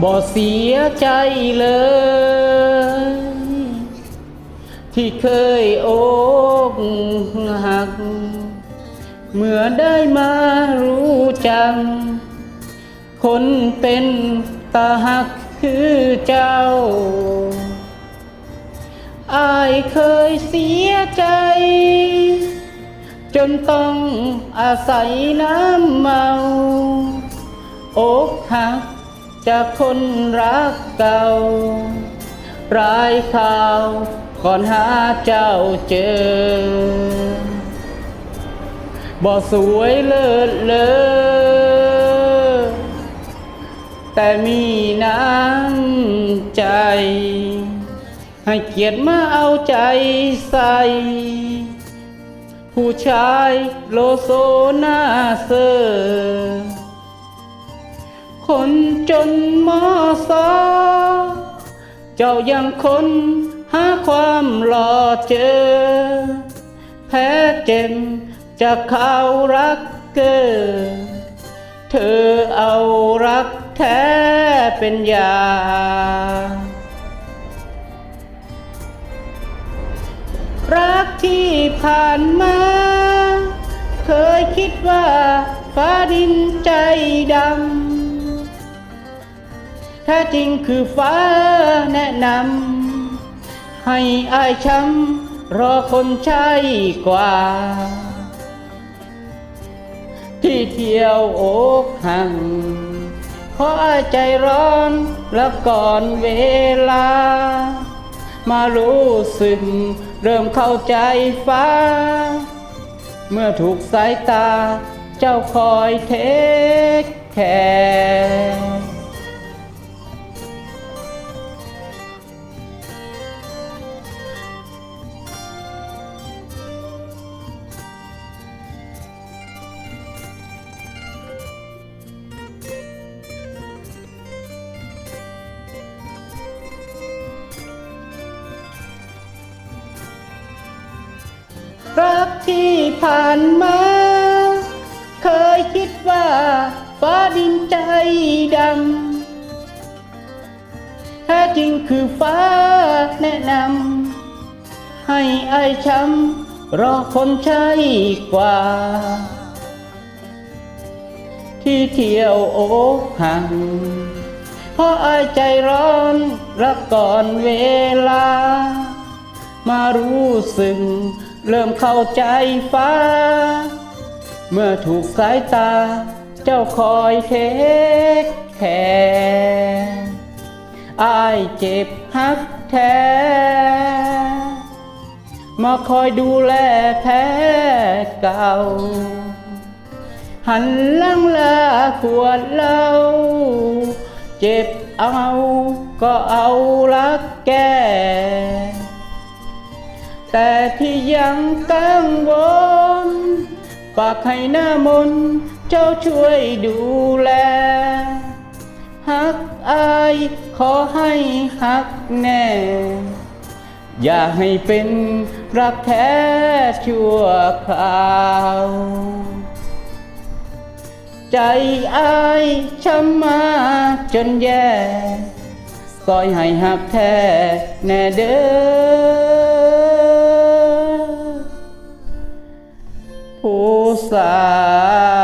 บ่เสียใจเลย ที่เคยอกหัก เมื่อได้มารู้จังคนเป็นตาหักคือเจ้า อายเคยเสียใจ จนต้องอาศัยน้ำเมาอกหัก จากคนรักเก่า รายข่าวก่อนหาเจ้าเจอ บ่สวยเลิศเลอแต่มีน้ำใจ ให้เกียรติมาเอาใจใส่ ผู้ชายโลโซหน้าเซอร์ คนจนมอสอเจ้ายังคนหาความหล่อเจอ แพ้เจ็บจากเขารักเกอเธอเอารักแท้เป็นยา รักที่ผ่านมา เคยคิดว่าฟ้าดินใจดำ แท้จริงคือฟ้าแนะนำให้อายช้ำรอคนใช่กว่า ที่เที่ยวอกหังเพราะอายใจร้อนและก่อนเวลา มารู้สึกเริ่มเข้าใจฟ้า เมื่อถูกสายตาเจ้าคอยเทคแคร์ ผ่านมา เคยคิดว่าฟ้าดินใจดำแท้จริงคือฟ้าแนะนำให้อายช้ำรอคนใช่กว่า ที่เที่ยวโอกหักเพราะอายใจร้อนรักก่อนเวลา มารู้สึก เริ่มเข้าใจฟ้า เมื่อถูกสายตา เจ้าคอยเทคแคร์อายเจ็บฮักแท้ มาคอยดูแลแพ้เก่า หันหลังลาขวดเหล้าเจ็บเอา ก็เอารักแก แต่ที่ยังกังวลฝากให้หน้ามนเจ้าช่วยดูแลหักอายขอให้หักแน่ อย่าให้เป็นรักแท้ชั่วคราว ใจอายช้ำมาจนแย่ซอยให้หักแท้แน่เด้อ 菩萨。